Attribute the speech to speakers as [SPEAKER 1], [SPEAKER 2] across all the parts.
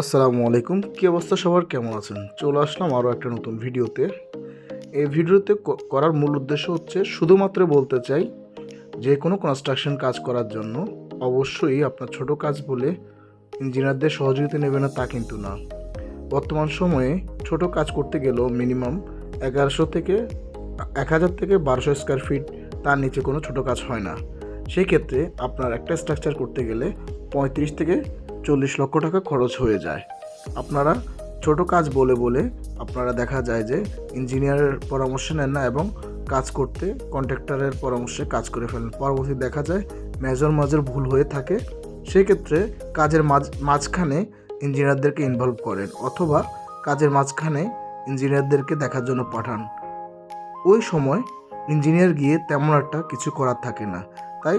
[SPEAKER 1] আসসালামু আলাইকুম। কী অবস্থা সবার? কেমন আছেন? চলে আসলাম আরও একটা নতুন ভিডিওতে। এই ভিডিওতে করার মূল উদ্দেশ্য হচ্ছে শুধুমাত্র বলতে চাই, যে কোনো কনস্ট্রাকশন কাজ করার জন্য অবশ্যই আপনার ছোট কাজ বলে ইঞ্জিনিয়ারদের সহযোগিতা নেবে না তা কিন্তু না। বর্তমান সময়ে ছোট কাজ করতে গেলেও মিনিমাম এগারোশো থেকে এক হাজার থেকে বারোশো স্কোয়ার ফিট তার নিচে কোনো ছোট কাজ হয় না। সেই ক্ষেত্রে আপনার একটা স্ট্রাকচার করতে গেলে পঁয়ত্রিশ থেকে চল্লিশ লক্ষ টাকা খরচ হয়ে যায়। আপনারা ছোট কাজ বলে বলে আপনারা দেখা যায় যে ইঞ্জিনিয়ারের পরামর্শ নেন না এবং কাজ করতে কন্ট্রাক্টরের পরামর্শে কাজ করে ফেলেন। পরবর্তী দেখা যায় মেজর মাজর ভুল হয়ে থাকে। সেক্ষেত্রে কাজের মাঝ, মাঝখানে ইঞ্জিনিয়ারদেরকে ইনভলভ করেন অথবা কাজের মাঝখানে ইঞ্জিনিয়ারদেরকে দেখার জন্য পাঠান। ওই সময় ইঞ্জিনিয়ার গিয়ে তেমন একটা কিছু করার থাকে না। তাই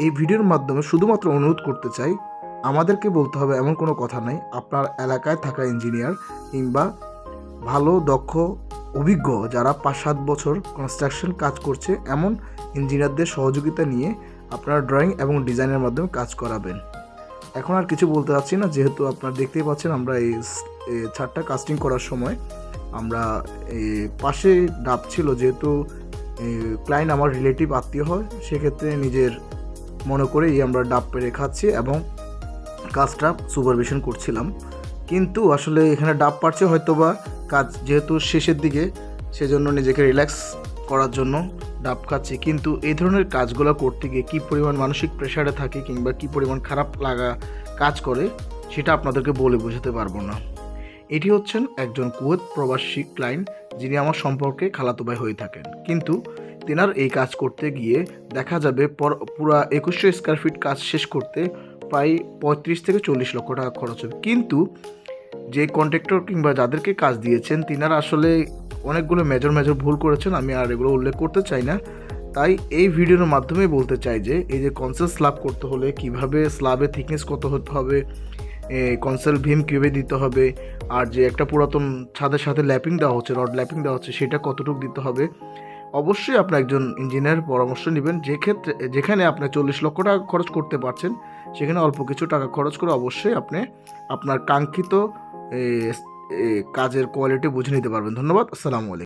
[SPEAKER 1] এই ভিডিওর মাধ্যমে শুধুমাত্র অনুরোধ করতে চাই আমাদেরকে বলতে হবে এমন কোনো কথা নেই। আপনার এলাকায় থাকা ইঞ্জিনিয়ার কিংবা ভালো, দক্ষ, অভিজ্ঞ যারা পাঁচ সাত বছর কনস্ট্রাকশন কাজ করছে, এমন ইঞ্জিনিয়ারদের সহযোগিতা নিয়ে আপনারা ড্রয়িং এবং ডিজাইনের মাধ্যমে কাজ করাবেন। এখন আর কিছু বলতে চাচ্ছি না, যেহেতু আপনারা দেখতেই পাচ্ছেন আমরা এই ছাদটা কাস্টিং করার সময় আমরা পাশে ডাব ছিল, যেহেতু ক্লায়েন্ট আমার রিলেটিভ আত্মীয় হয়, সেক্ষেত্রে নিজের মনে করেই আমরা ডাব পেরে খাচ্ছি এবং কাজটা সুপারভিশন করছিলাম। কিন্তু আসলে এখানে ডাব পারছে হয়তো বা কাজ যেহেতু শেষের দিকে, সেজন্য নিজেকে রিল্যাক্স করার জন্য ডাব খাচ্ছি। কিন্তু এই ধরনের কাজগুলো করতে গিয়ে কী পরিমাণ মানসিক প্রেশারে থাকে কিংবা কী পরিমাণ খারাপ লাগা কাজ করে, সেটা আপনাদেরকে বলে বোঝাতে পারব না। এটি হচ্ছেন একজন কুয়েত প্রবাসী ক্লায়েন্ট যিনি আমার সম্পর্কে খালাতো ভাই হয়ে থাকেন। কিন্তু তেনার এই কাজ করতে গিয়ে দেখা যাবে পর, পুরা একুশশো স্কোয়ার ফিট কাজ শেষ করতে প্রায় পঁয়ত্রিশ থেকে চল্লিশ লক্ষ টাকা খরচ হবে। কিন্তু যে কন্ট্রাক্টর কিংবা যাদেরকে কাজ দিয়েছেন, তিনারা আসলে অনেকগুলো মেজর মেজর ভুল করেছেন, আমি আর এগুলো উল্লেখ করতে চাই না। তাই এই ভিডিওর মাধ্যমে বলতে চাই যে, এই যে কনসেল স্ল্যাব করতে হলে কীভাবে স্ল্যাবের থিকনেস কত হতে হবে কনসেল ভীম কীভাবে দিতে হবে, আর যে একটা পুরাতন ছাদের সাথে ল্যাপিং দেওয়া হচ্ছে রড ল্যাপিং দেওয়া হচ্ছে, সেটা কতটুকু দিতে হবে অবশ্যই আপনি একজন ইঞ্জিনিয়ার পরামর্শ নেবেন। যে ক্ষেত্রে, যেখানে আপনি চল্লিশ লক্ষ টাকা খরচ করতে পারছেন, সেখানে অল্প কিছু টাকা খরচ করে অবশ্যই আপনি আপনার কাঙ্ক্ষিত কাজের কোয়ালিটি বুঝে নিতে পারবেন। ধন্যবাদ, আসসালামু আলাইকুম।